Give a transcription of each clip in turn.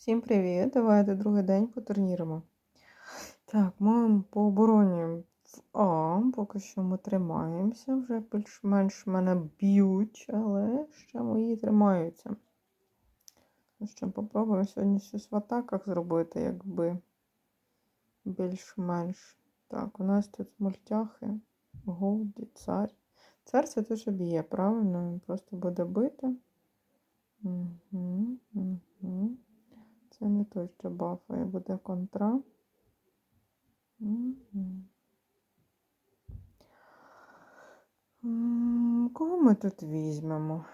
Всім привіт! Давайте другий день потурніримо. Так, ми по обороні в А. Поки що ми тримаємося. Вже більш-менш мене б'ють, але ще мої тримаються. Ну що, попробуємо сьогодні щось в атаках зробити, якби більш-менш. Так, у нас тут мультяхи, Голді, цар. Цар це те, б'є, правильно? Він просто буде бити. Угу, угу. Це не той, що бафає, буде контра. Кого ми тут візьмемо?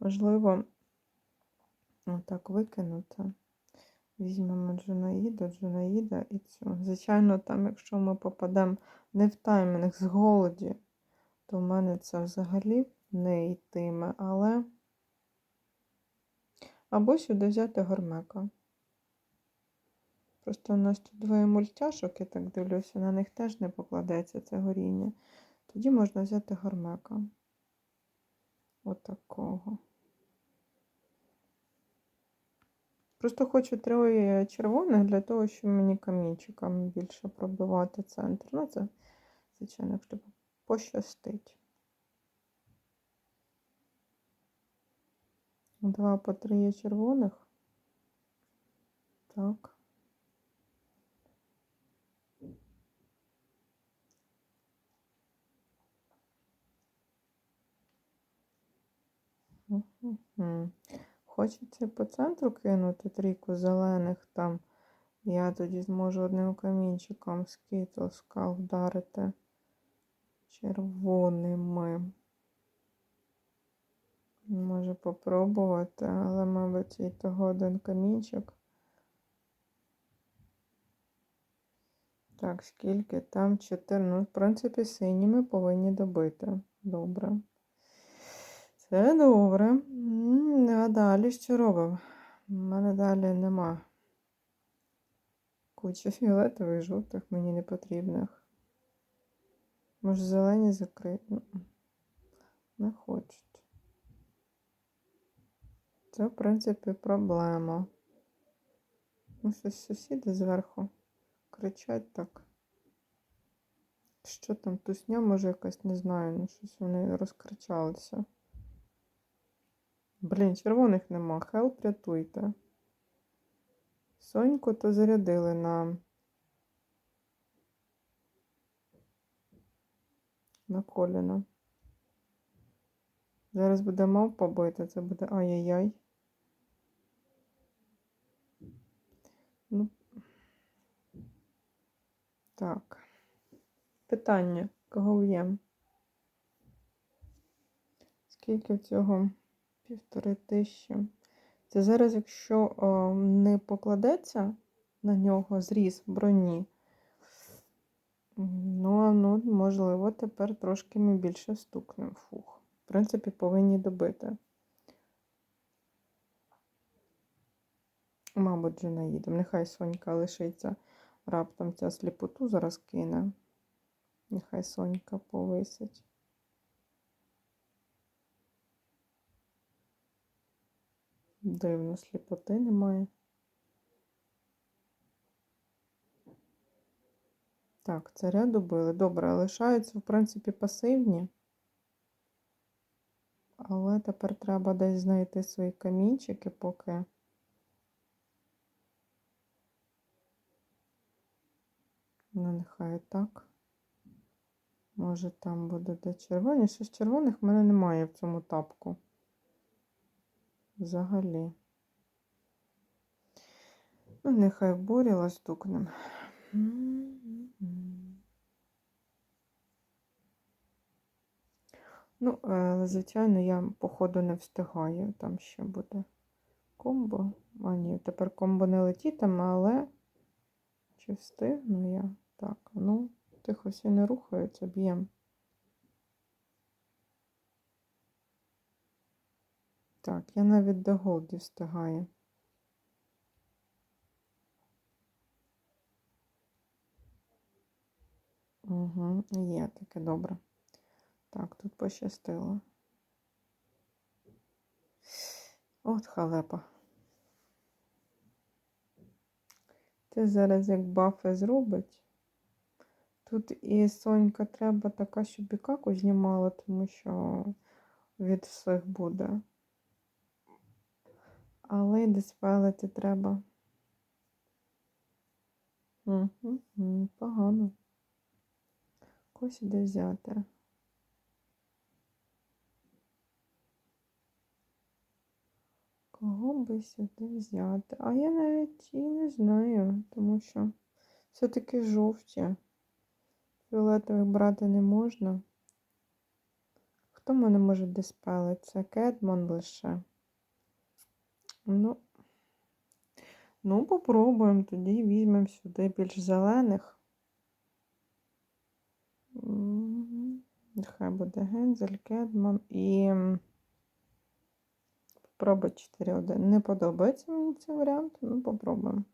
Можливо, отак викинути. Візьмемо Джунаїда, Джунаїда і цю. Звичайно, там, якщо ми попадемо не в таймінг з голоді, то в мене це взагалі не йтиме, але або сюди взяти гормека. Просто у нас тут двоє мультяшок, я так дивлюся, на них теж не покладеться це горіння. Тоді можна взяти гормека. Отакого. Просто хочу троє червоних для того, щоб мені камінчиками більше пробивати центр. Ну, це, звичайно, якщо пощастить. Два по три є червоних. Так. Мгм. Хочеться по центру кинути трійку зелених там. Я тоді зможу одним камінчиком скітл скал вдарити червоними. Може попробувати, але, мабуть, і того один камінчик. Так, скільки там 4. Ну, в принципі, сині ми повинні добити. Добре. Це добре. А далі що робимо? У мене далі нема. Куча фіолетових, жовтих мені не потрібних. Може, зелені закрити? Ну, Не хочуть. Це, в принципі, проблема. Ну, щось сусіди зверху кричать так. Що там, тусня, може, якась, не знаю, ну щось вони розкричалися. Блін, червоних нема. Хелп, рятуйте. Соньку то зарядили на на коліна. Зараз буде мав побити, це буде ай-яй-яй. Ну, так. Питання, кого в'єм? Скільки цього? Півтори тисячі. Це зараз, якщо о, не покладеться на нього зріз броні, ну, ну, можливо, тепер трошки ми більше стукнемо. Фух. Принципі, повинні добити. Мабуть, вже наїдемо. Нехай Сонька лишиться раптом ця сліпоту зараз кине. Нехай Сонька повисить. Дивно, сліпоти немає. Так, царя добили. Добре, лишаються, в принципі, пасивні. Але тепер треба десь знайти свої камінчики, поки. Ну, нехай так. Може, там буде де червоні. Щось червоних в мене немає в цьому тапку. Взагалі. Ну, нехай боріла стукнем. Ну, е, звичайно, я, походу, не встигаю. Там ще буде комбо. А, ні, тепер комбо не летітиме, але чи встигну я? Так, ну, тихо всі не рухаються, б'ємо. Так, я навіть до голді встигаю. Угу, є таке добре. Так, тут пощастило. От халепа. Це зараз як бафи зробить. Тут і Сонька треба така, щоб і каку знімала, тому що від всіх буде. Але й диспелити треба. Угу, погано. Когось де взяти. Кого би сюди взяти? А я навіть і не знаю, тому що все-таки жовті. Фіолетових брати не можна. Хто мене може диспелити? Це Кедмон лише. Ну, ну, попробуємо. Тоді візьмемо сюди більш зелених. Нехай буде Гензель, Кедман і. Попробуй 4-1. Не подобається мені цей варіант, ну попробуємо.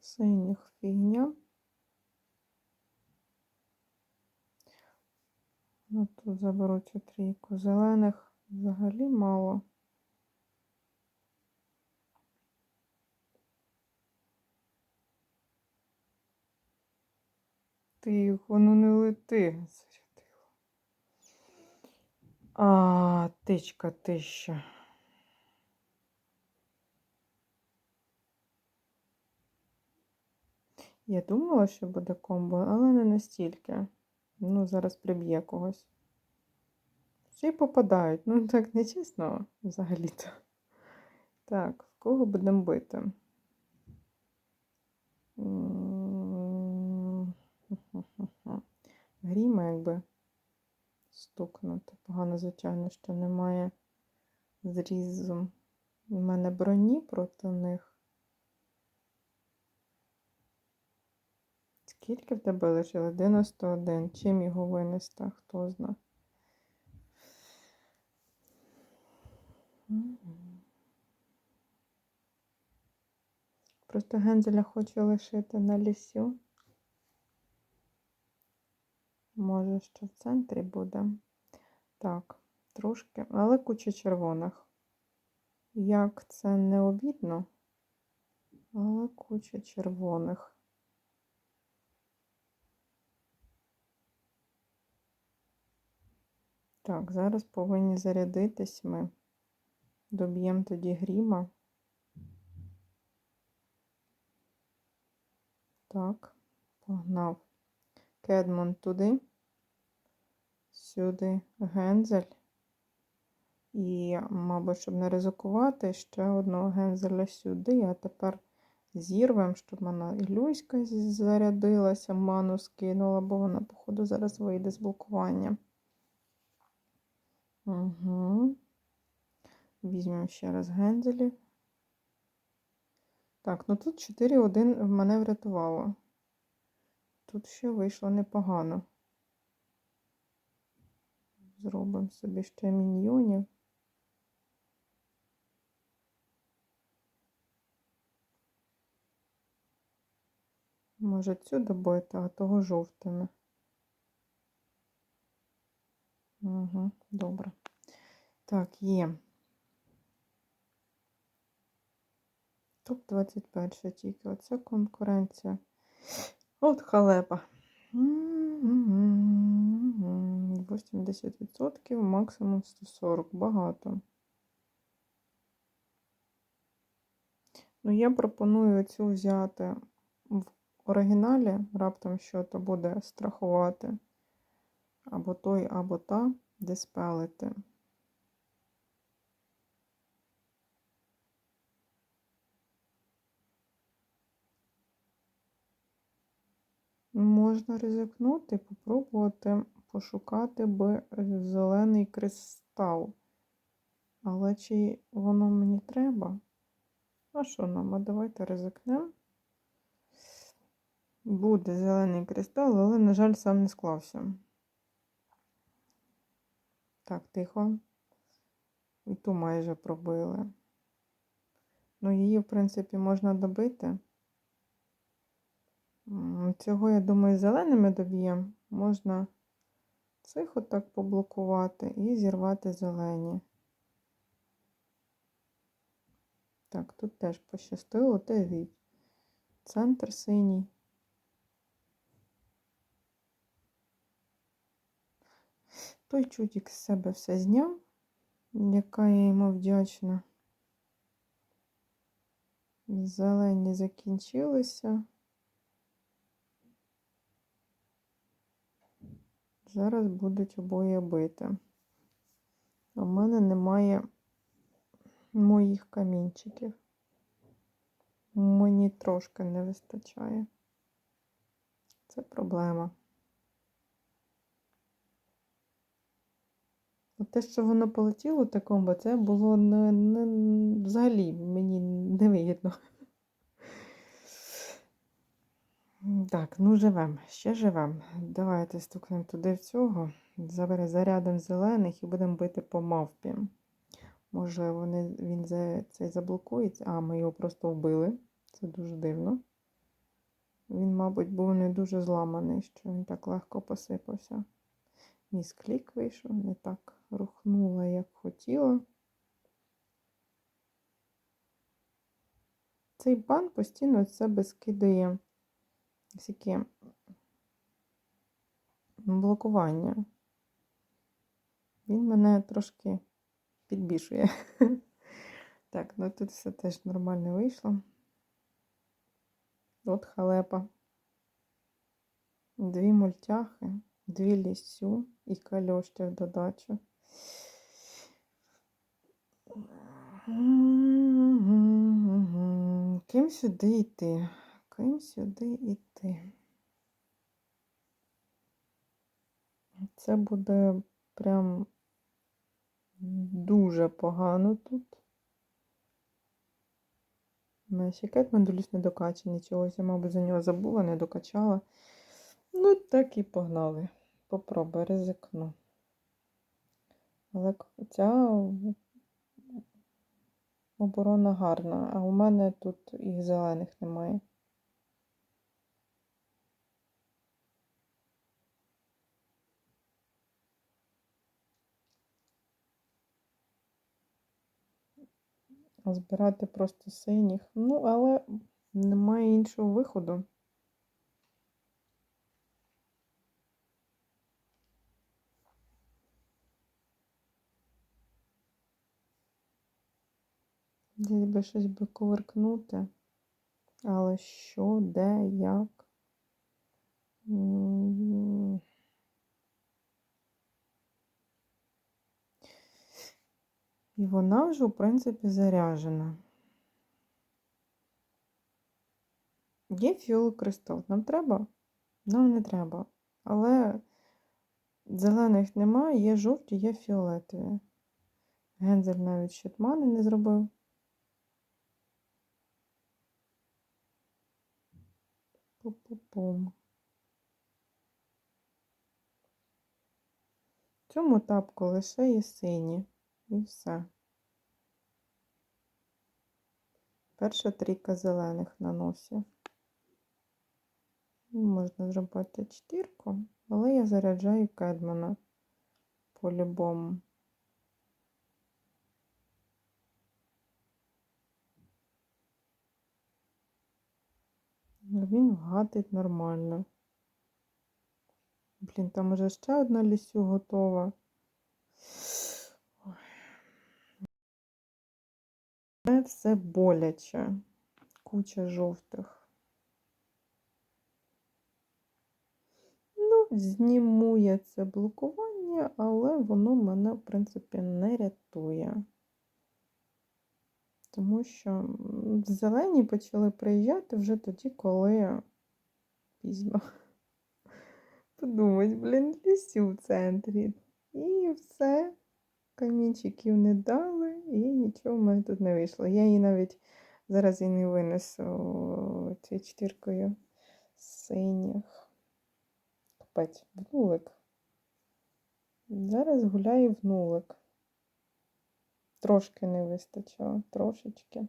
Синіх фігня. Ну, тут заберу цю трійку. Зелених взагалі мало. Ти, воно не лети. Зарядило. А, тичка, тища. Я думала, що буде комбо, але не настільки. Ну, зараз приб'є когось. Й попадають. Ну, так нечесно взагалі-то. Так, кого будемо бити? Гріма, якби стукнути. Погано, звичайно, що немає зрізу. У мене броні проти них. Скільки в тебе лишилось? 91. Чим його винести, хто зна. Просто Гензеля хочу лишити на лісю. Може, що в центрі буде. Так, трошки, але куча червоних. Як це не обідно, але куча червоних. Так, зараз повинні зарядитись ми. Доб'ємо тоді гріма. Так, погнав. Кедмон туди, сюди гензель. І, мабуть, щоб не ризикувати, ще одного гензеля сюди, а тепер зірвемо, щоб вона Ілюська зарядилася, ману скинула, бо вона, походу, зараз вийде з блокування. Угу. Візьмемо ще раз гензелі. Так, ну тут 4-1 мене врятувало. Тут ще вийшло непогано. Зробимо собі ще міньйонів. Може цю добити, а того жовтими. Угу, добре. Так, є. Топ-21 тільки. Оце конкуренція. От халепа. 80%, максимум 140. Багато. Ну, я пропоную цю взяти в оригіналі, раптом що то буде страхувати. Або той, або та, диспелити. Можна ризикнути, попробувати пошукати би зелений кристал. Але чи воно мені треба? А що нам? А давайте ризикнемо. Буде зелений кристал, але, на жаль, сам не склався. Так, тихо. І ту майже пробили. Ну, її, в принципі, можна добити. Цього, я думаю, зеленими доб'ємо. Можна цих отак поблокувати і зірвати зелені. Так, тут теж пощастило, те від. Центр синій. Той чудик з себе все зняв, яка я йому вдячна. Зелені закінчилися. Зараз будуть обоє бити. В мене немає моїх камінчиків. Мені трошки не вистачає. Це проблема. От те, що воно полетіло такому, це було не, не, взагалі мені невигідно. Так, ну живем, ще живем. Давайте стукнемо туди в цього. Забере зарядом зелених і будемо бити по мавпі. Може, вони, він за, цей заблокується. А, ми його просто вбили. Це дуже дивно. Він, мабуть, був не дуже зламаний, що він так легко посипався. Міс клік вийшов, не так рухнула, як хотіла. Цей бан постійно себе скидає всякі блокування. Він мене трошки підбішує. Так, ну тут все теж нормально вийшло. От халепа. Дві мультяхи, дві лісю і кальошки в додачу. Ким сюди йти? Ким сюди йти? Це буде прям дуже погано тут. Ще кетмендуліс не докачаний чогось. Я, мабуть, за нього забула, не докачала. Ну, так і погнали. Попробуй, ризикну. Але ця оборона гарна, а у мене тут їх зелених немає. А збирати просто синіх. Ну, але немає іншого виходу. Десь би щось би коверкнути. Але що, де, як? І вона вже, в принципі, заряжена. Є фіолокристал. Нам треба? Нам не треба. Але зелених немає, є жовті, є фіолетові. Гензель навіть щитмани не зробив. Пу-пу-пум. В цьому тапку лише є сині. І все. Перша трійка зелених на носі. Можна зробити чотирку, але я заряджаю Кедмана по-любому. Ну, Він вгадить нормально. Блін, там уже ще одна лісю готова. Це все боляче. Куча жовтих. Ну, зніму я це блокування, але воно мене, в принципі, не рятує. Тому що зелені почали приїжджати вже тоді, коли пізно. Подумать, блін, лісю в центрі. І все. Камінчиків не дали, і нічого в мене тут не вийшло. Я її навіть зараз і не винесу цією чотиркою синіх. Капець, в нулик. Зараз гуляю в нулик. Трошки не вистачило, трошечки.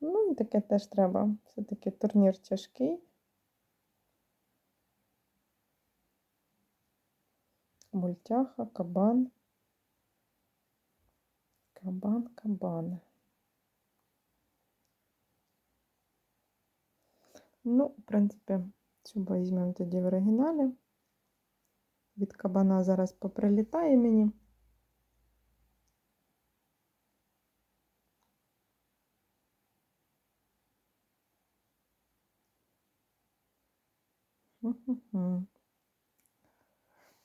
Ну, і таке теж треба. Все-таки турнір тяжкий. Мультяха, кабан. Кабан, кабан. Ну, в принципі, цю візьмемо тоді в оригіналі. Від кабана зараз поприлітає мені.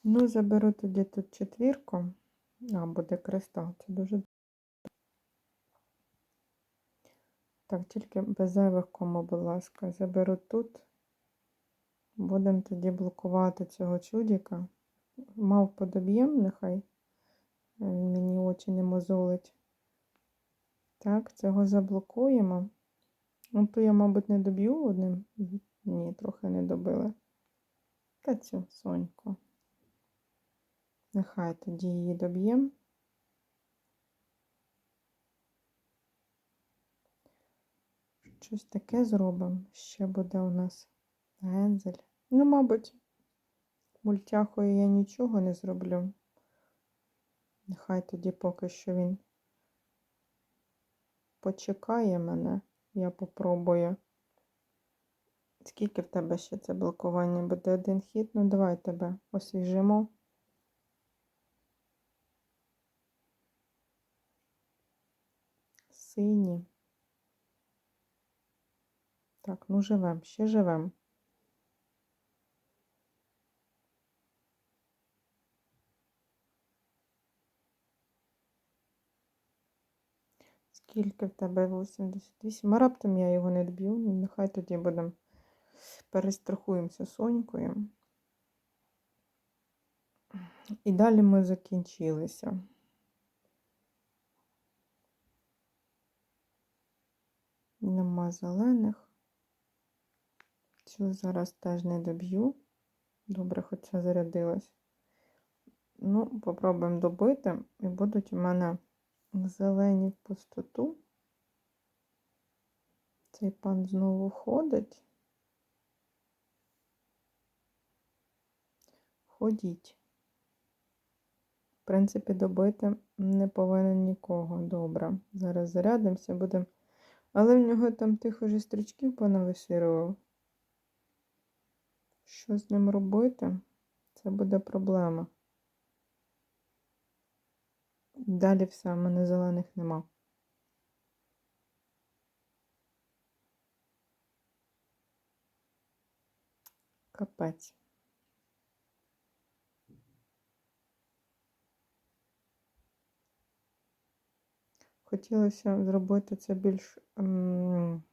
Ну, заберу тоді тут четвірку. А, буде кристал. Це дуже. Так, тільки без зайвих кому, будь ласка. Заберу тут. Будемо тоді блокувати цього чудіка. Мав подоб'єм, нехай. Він мені очі не мозолить. Так, цього заблокуємо. Ну, то я, мабуть, не доб'ю одним. Ні, трохи не добила. Та цю соньку. Нехай тоді її доб'ємо. Щось таке зробимо. Ще буде у нас гензель. Ну, мабуть, мультяхою я нічого не зроблю. Нехай тоді поки що він почекає мене. Я попробую. Скільки в тебе ще це блокування буде один хід? Ну, давай тебе освіжимо. Сині. Так, ну живем, ще живем. Скільки в тебе 88? А раптом я його не доб'ю. Ну, Нехай тоді будемо перестрахуємося сонькою. І далі ми закінчилися. Нема зелених. Цю зараз теж не доб'ю. Добре, хоча зарядилась. Ну, попробуємо добити. І будуть у мене зелені в пустоту. Цей пан знову ходить. Ходіть. В принципі, добити не повинен нікого. Добре. Зараз зарядимося, будемо. Але в нього там тих уже стрічків понавиширював. Що з ним робити? Це буде проблема. Далі все, в мене зелених нема. Капець. Хотілося зробити це більш ем,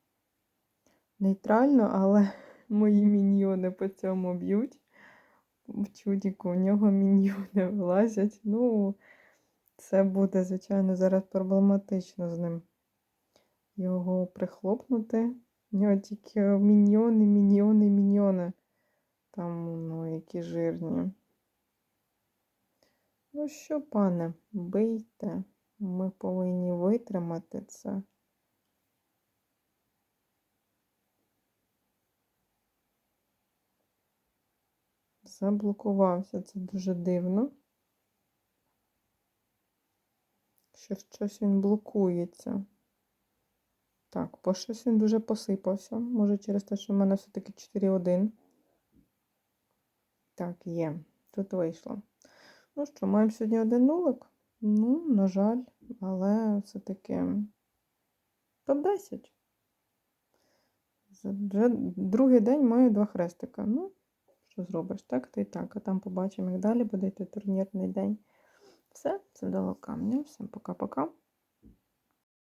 нейтрально, але мої міньйони по цьому б'ють. Чудіку у нього міньйони влазять. Ну, це буде, звичайно, зараз проблематично з ним. Його прихлопнути. У нього тільки міньйони, міньйони, міньйони. Там, ну, які жирні. Ну що, пане, бийте. Ми повинні витримати це. Заблокувався. Це дуже дивно. Що щось він блокується. Так, бо щось він дуже посипався. Може, через те, що в мене все-таки 4-1. Так, є. Тут вийшло. Ну що, маємо сьогодні один нулик. Ну, на жаль, але все-таки топ-10. Вже другий день маю два хрестика. Ну, що зробиш, так то й так. А там побачимо, як далі буде йти турнірний день. Все, це дало камня. Всім пока-пока.